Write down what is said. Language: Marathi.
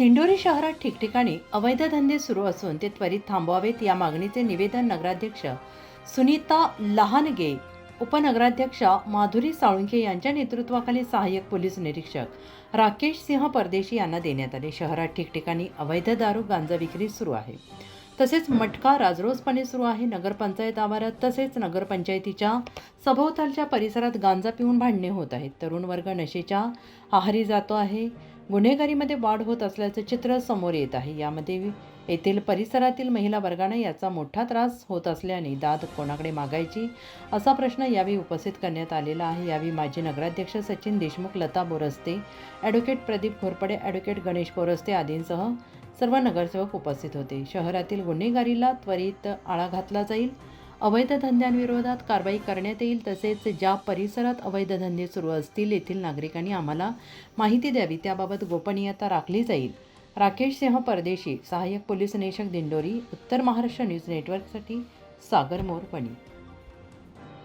दिंडोरी शहरात ठिकठिकाणी अवैध धंदे सुरू असून ते त्वरित थांबवावेत या मागणीचे निवेदन नगराध्यक्ष सुनीता लहानगे उपनगराध्यक्षा माधुरी साळुंखे यांच्या नेतृत्वाखाली सहाय्यक पोलीस निरीक्षक राकेश सिंह परदेशी यांना देण्यात आले. शहरात ठिकठिकाणी अवैध दारू गांजा विक्री सुरू आहे. तसेच मटका राजरोसपणे सुरू आहे. नगरपंचायत आवारात तसेच नगरपंचायतीच्या सभोवतालच्या परिसरात गांजा पिऊन भांडणे होत आहेत. तरुण वर्ग नशेच्या आहारी जातो आहे. गुन्हेगारीमध्ये वाढ होत असल्याचं चित्र समोर येत आहे. यामध्ये येथील परिसरातील महिला वर्गाने याचा मोठा त्रास होत असल्याने दाद कोणाकडे मागायची असा प्रश्न यावेळी उपस्थित करण्यात आलेला आहे. यावेळी माजी नगराध्यक्ष सचिन देशमुख लता बोरस्ते ॲडव्होकेट प्रदीप घोरपडे ॲडव्होकेट गणेश बोरस्ते आदींसह सर्व नगरसेवक उपस्थित होते. शहरातील गुन्हेगारीला त्वरित आळा घातला जाईल. अवैध धंद्यांविरोधात कारवाई करण्यात येईल तसेच ज्या परिसरात अवैध धंदे सुरू असतील येथील नागरिकांनी आम्हाला माहिती द्यावी. त्याबाबत गोपनीयता राखली जाईल. राकेश सिंह परदेशी सहाय्यक पोलीस निरीक्षक दिंडोरी उत्तर महाराष्ट्र न्यूज नेटवर्कसाठी सागर मोरपणी.